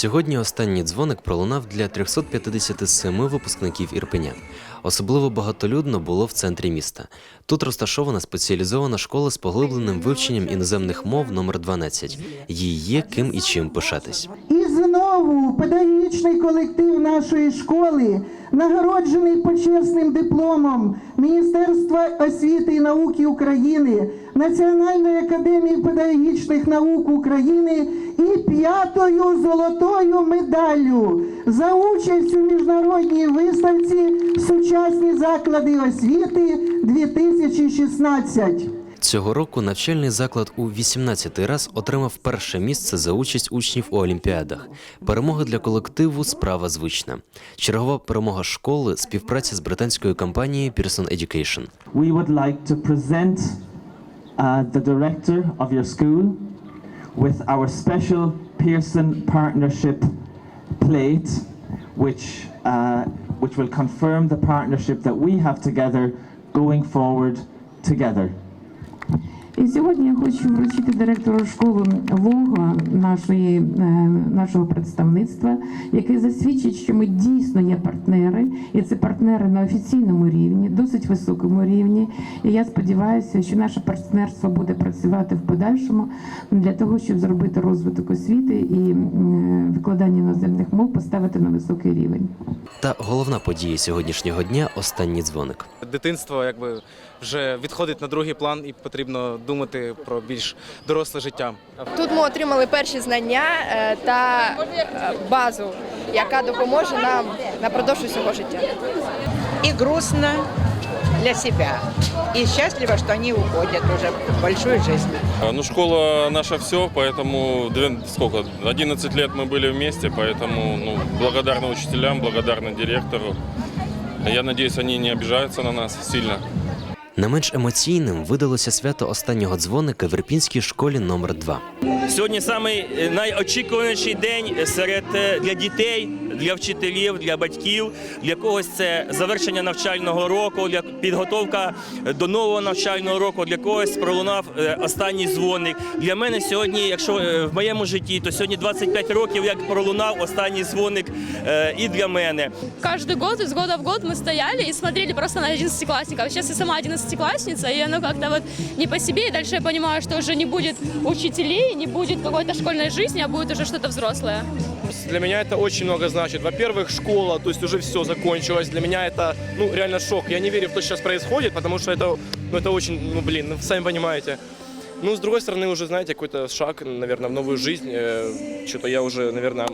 Сьогодні останній дзвоник пролунав для 357 випускників Ірпеня. Особливо багатолюдно було в центрі міста. Тут розташована спеціалізована школа з поглибленим вивченням іноземних мов номер 12. Їй є ким і чим пишатись. І знову педагогічний колектив нашої школи, нагороджений почесним дипломом Міністерства освіти і науки України, Національної академії педагогічних наук України і п'ятою золотою медаллю за участь у міжнародній виставці Сучасні заклади освіти 2016. Цього року навчальний заклад у 18-й раз отримав перше місце за участь учнів у олімпіадах. Перемога для колективу справа звична. Чергова перемога школи співпраця з британською компанією Pearson Education. we would like to present uh, the director of your school with our special Pearson partnership plate, which uh, which will confirm the partnership that we have together going forward together. І сьогодні я хочу вручити директору школи лого нашої, е, нашого представництва, який засвідчить, що ми дійсно є партнери, і це партнери на офіційному рівні, досить високому рівні. І я сподіваюся, що наше партнерство буде працювати в подальшому для того, щоб зробити розвиток освіти і викладання іноземних мов поставити на високий рівень. Та головна подія сьогоднішнього дня останній дзвоник. Дитинство якби вже відходить на другий план і потрібно думати про більш доросле життя. Тут ми отримали перші знання е, та е, базу, яка допоможе нам напродовж усього життя. и грустно для себя. И счастливо, что они уходят уже в большую жизнь. А, Ну, школа наша все, поэтому две- сколько, 11 лет мы были вместе, поэтому ну, благодарны учителям, благодарны директору. Я надеюсь, они не обижаются на нас сильно. Не менш емоційним видалося свято останнього дзвоника в Ірпінській школі номер 2 Сьогодні самий е, найочікуваніший день серед е, для дітей, для вчителів, для батьків. Для когось це завершення навчального року, для підготовка до нового навчального року. Для когось пролунав е, останній дзвоник. Для мене сьогодні, якщо е, в моєму житті, то сьогодні 25 років, як пролунав останній дзвоник е, і для мене. каждый год, из года в год мы стояли и смотрели просто на одиннадцатиклассников. Сейчас я сама одиннадцатиклассница, и оно как-то вот не по себе. И дальше я понимаю, что уже не будет учителей, не будет какой-то школьной жизни, а будет уже что-то взрослое. Для меня это очень много значит. Во-первых, школа, то есть уже все закончилось. Для меня это, ну, реально шок. Я не верю в то, что сейчас происходит, потому что это, ну, это очень, ну, блин, ну, сами понимаете. Ну, с другой стороны, уже, знаете, какой-то шаг, наверное, в новую жизнь. Э, Что-то я уже, наверное,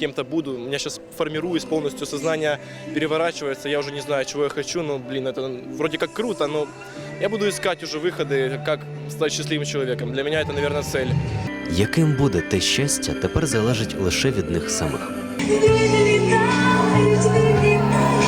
кем-то буду. У меня сейчас формируюсь полностью, сознание переворачивается. Я уже не знаю, чего я хочу. Ну, блин, это вроде как круто, но я буду искать уже выходы, как стать счастливым человеком. Для меня это, наверное, цель. Яким буде те щастя, тепер залежить лише від них самих. Відлітають, відлітають